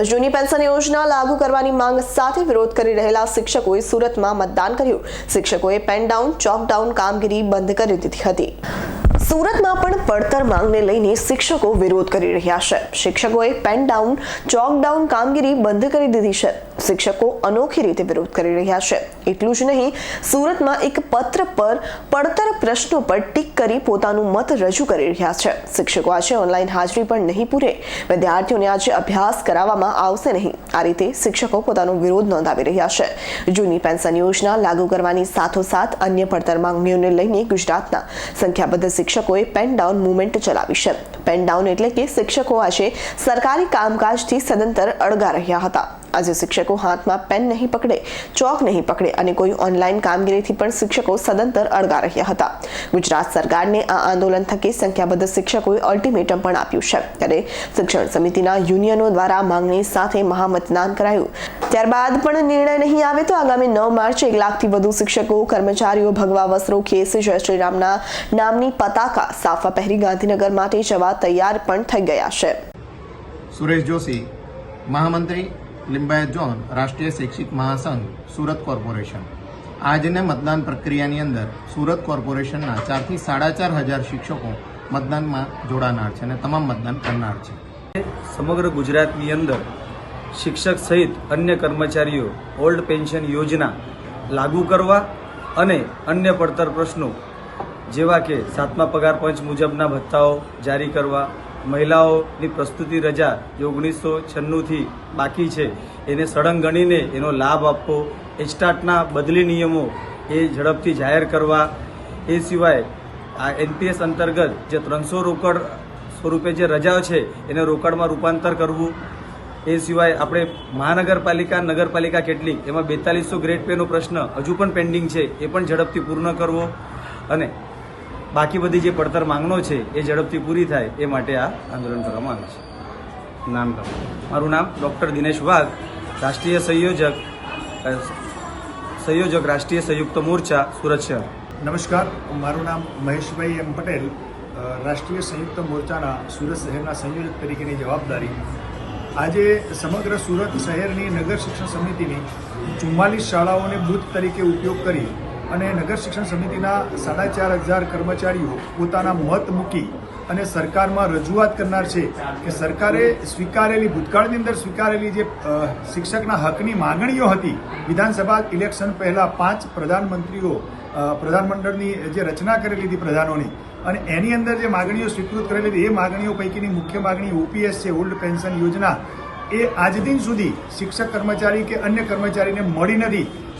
જૂની પેન્શન યોજના લાગુ કરવાની માંગ સાથે વિરોધ કરી રહેલા શિક્ષકોએ સુરતમાં મતદાન કર્યું. શિક્ષકોએ પેન ડાઉન, ચોક ડાઉન કામગીરી બંધ કરી દીધી હતી. સુરતમાં પણ પડતર માંગને લઈને શિક્ષકો વિરોધ કરી રહ્યા છે. શિક્ષકોએ પેન ડાઉન ચોક ડાઉન કામગીરી બંધ કરી દીધી છે. શિક્ષકો અનોખી રીતે વિરોધ કરી રહ્યા છે. એટલું જ નહીં, સુરતમાં એક પત્ર પર પડતર પ્રશ્નો પર ટીક કરી પોતાનું મત રજૂ કરી રહ્યા છે. શિક્ષકો આજે ઓનલાઈન હાજરી પણ નહીં પૂરે. વિદ્યાર્થીઓને આજે અભ્યાસ કરાવવામાં આવશે નહીં. આ રીતે શિક્ષકો પોતાનો વિરોધ નોંધાવી રહ્યા છે. જૂની પેન્શન યોજના લાગુ કરવાની સાથોસાથ અન્ય પડતર માંગણીઓને લઈને ગુજરાતના સંખ્યાબદ્ધ શિક્ષકોએ પેન ડાઉન મુવમેન્ટ ચલાવી છે. પેન ડાઉન એટલે કે શિક્ષકો આજે સરકારી કામકાજથી સદંતર અળગા રહ્યા હતા. આજે શિક્ષકો હાથમાં પેન નહીં પકડે, ચોક નહીં પકડે અને કોઈ ઓનલાઈન કામગીરીથી પણ શિક્ષકો સદંતર અળગા રહ્યા હતા. ગુજરાત સરકારને આ આંદોલન થકી સંખ્યાબદ્ધ શિક્ષકોએ અલ્ટિમેટમ પણ આપ્યું છે. ત્યારે શિક્ષણ સમિતિના યુનિયનો દ્વારા માંગણી સાથે મહામતદાન કરાયું. ત્યારબાદ પણ નિર્ણય નહીં આવે તો આગામી નવ માર્ચે એક લાખથી વધુ શિક્ષકો, કર્મચારીઓ ભગવા વસ્ત્રો, કેસ, જય શ્રીરામના નામની પતાકા સાફા પહેરી ગાંધીનગર માટે જવા તૈયાર પણ થઈ ગયા છે. સુરેશ જોશી, મહામંત્રી લિંબાયત ઝોન રાષ્ટ્રીય શૈક્ષિક મહાસંઘ, સુરત કોર્પોરેશન. આજને મતદાન પ્રક્રિયાની અંદર સુરત કોર્પોરેશનના ચારથી સાડા ચાર હજાર શિક્ષકો મતદાનમાં જોડાનાર છે અને તમામ મતદાન કરનાર છે. સમગ્ર ગુજરાતની અંદર શિક્ષક સહિત અન્ય કર્મચારીઓ ઓલ્ડ પેન્શન યોજના લાગુ કરવા અને અન્ય પડતર પ્રશ્નો જેવા કે સાતમા પગાર પંચ મુજબના ભથ્થાઓ જારી કરવા મહિલાઓની પ્રસ્તુતિ રજા જે ઓગણીસો છન્નુંથી બાકી છે, એને સળંગ ગણીને એનો લાભ આપવો એસ્ટાટના બદલી નિયમો એ ઝડપથી જાહેર કરવા. એ સિવાય આ એનપીએસ અંતર્ગત જે ત્રણસો રોકડ સ્વરૂપે જે રજાઓ છે, એને રોકડમાં રૂપાંતર કરવું. એ સિવાય આપણે મહાનગરપાલિકા, નગરપાલિકા કેટલીક, એમાં બેતાલીસો ગ્રેડ પેનો પ્રશ્ન હજુ પણ પેન્ડિંગ છે, એ પણ ઝડપથી પૂર્ણ કરવો. અને બાકી બધી જે પડતર માંગણો છે, એ ઝડપથી પૂરી થાય, એ માટે આ આંદોલન કરવામાં આવે છે. નામ મારું નામ ડૉક્ટર દિનેશ વાઘ, રાષ્ટ્રીય સંયોજક સંયોજક રાષ્ટ્રીય સંયુક્ત મોરચા, સુરત શહેર. નમસ્કાર, મારું નામ મહેશભાઈ એમ પટેલ રાષ્ટ્રીય સંયુક્ત મોરચાના સુરત શહેરના સંયોજક તરીકેની જવાબદારી. આજે સમગ્ર સુરત શહેરની નગર શિક્ષણ સમિતિની ચુમ્માલીસ શાળાઓને બુથ તરીકે ઉપયોગ કરી અને નગર શિક્ષણ સમિતિના સાડા ચાર હજાર કર્મચારીઓ પોતાના મત મૂકી અને સરકારમાં રજૂઆત કરનાર છે કે સરકારે સ્વીકારેલી, ભૂતકાળની અંદર સ્વીકારેલી જે શિક્ષકના હકની માંગણીઓ હતી, વિધાનસભા ઇલેક્શન પહેલાં પાંચ પ્રધાનમંત્રીઓ પ્રધાનમંડળની જે રચના કરેલી હતી પ્રધાનોની અને એની અંદર જે માગણીઓ સ્વીકૃત કરેલી હતી, એ માગણીઓ પૈકીની મુખ્ય માગણી ઓપીએસ છે, ઓલ્ડ પેન્શન યોજના, એ આજ દિન સુધી શિક્ષક કર્મચારી કે અન્ય કર્મચારીને મળી નથી.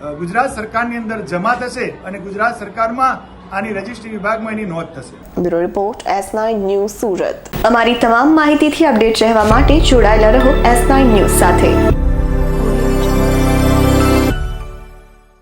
ગુજરાત સરકારની અંદર જમા થશે અને ગુજરાત સરકારમાં આની રજિસ્ટ્રી વિભાગમાં એની નોંધ થશે. Bureau report, S nine news Surat. અમારી તમામ માહિતીથી અપડેટ રહેવા માટે જોડાયેલા રહો એસ નાઇન ન્યૂઝ સાથે.